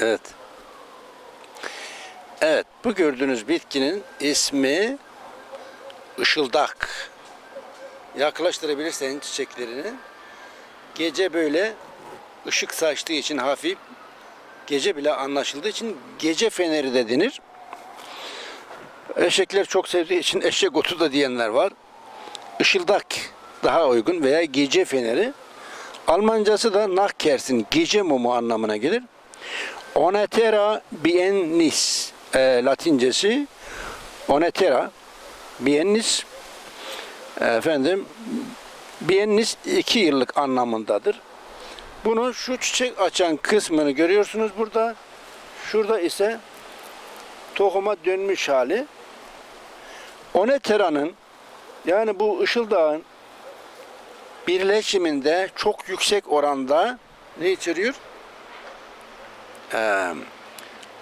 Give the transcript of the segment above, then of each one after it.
Evet. Evet, bu gördüğünüz bitkinin ismi ışıldak. Yaklaştırabilirsen çiçeklerini. Gece böyle ışık saçtığı için hafif, gece bile anlaşıldığı için gece feneri de denir. Eşekler çok sevdiği için eşek otu da diyenler var. Işıldak daha uygun veya gece feneri. Almancası da Nachtkerzen, gece mumu anlamına gelir. Onetera biennis e, Latincesi Onetera biennis efendim biennis iki yıllık anlamındadır. Bunu şu çiçek açan kısmını görüyorsunuz burada. Şurada ise tohuma dönmüş hali. Onetera'nın yani bu ışıldağın birleşiminde çok yüksek oranda ne içeriyor? Ee,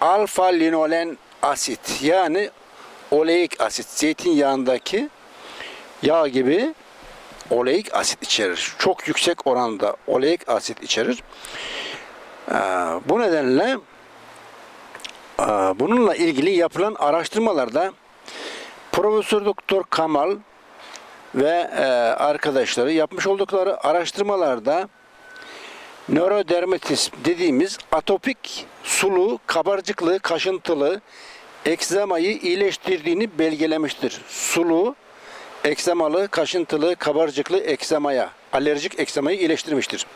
alfa linolen asit yani oleik asit zeytinyağındaki yağ gibi oleik asit içerir. Çok yüksek oranda oleik asit içerir. Ee, bu nedenle e, bununla ilgili yapılan araştırmalarda Profesör Doktor Kamal ve e, arkadaşları yapmış oldukları araştırmalarda nörodermitis dediğimiz atopik sulu, kabarcıklı, kaşıntılı ekzemayı iyileştirdiğini belgelemiştir. Sulu, ekzemalı, kaşıntılı, kabarcıklı ekzemaya, alerjik ekzemayı iyileştirmiştir.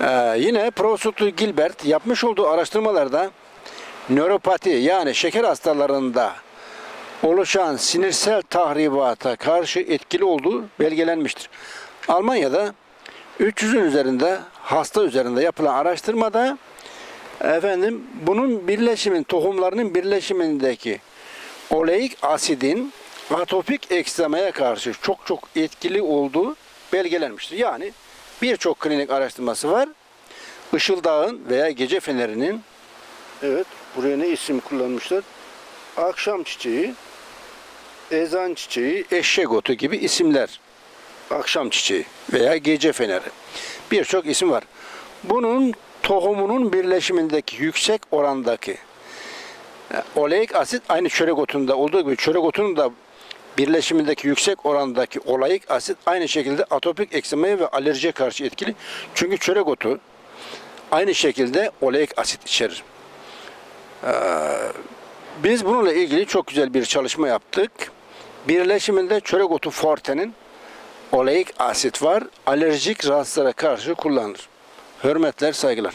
Ee, yine Profesör Gilbert yapmış olduğu araştırmalarda nöropati yani şeker hastalarında oluşan sinirsel tahribata karşı etkili olduğu belgelenmiştir. Almanya'da 300'ün üzerinde hasta üzerinde yapılan araştırmada efendim bunun birleşimin tohumlarının birleşimindeki oleik asidin atopik eksemaya karşı çok çok etkili olduğu belgelenmiştir. Yani birçok klinik araştırması var. Işıldağın veya gece fenerinin evet buraya ne isim kullanmışlar? Akşam çiçeği, ezan çiçeği, eşek otu gibi isimler. Akşam çiçeği veya gece feneri. Birçok isim var. Bunun tohumunun birleşimindeki yüksek orandaki e, oleik asit aynı çörek otunda olduğu gibi çörek otunun da birleşimindeki yüksek orandaki oleik asit aynı şekilde atopik eksemaya ve alerjiye karşı etkili. Çünkü çörek otu aynı şekilde oleik asit içerir. Ee, biz bununla ilgili çok güzel bir çalışma yaptık. Birleşiminde çörek otu fortenin oleik asit var. Alerjik rahatsızlara karşı kullanılır. Hürmetler, saygılar.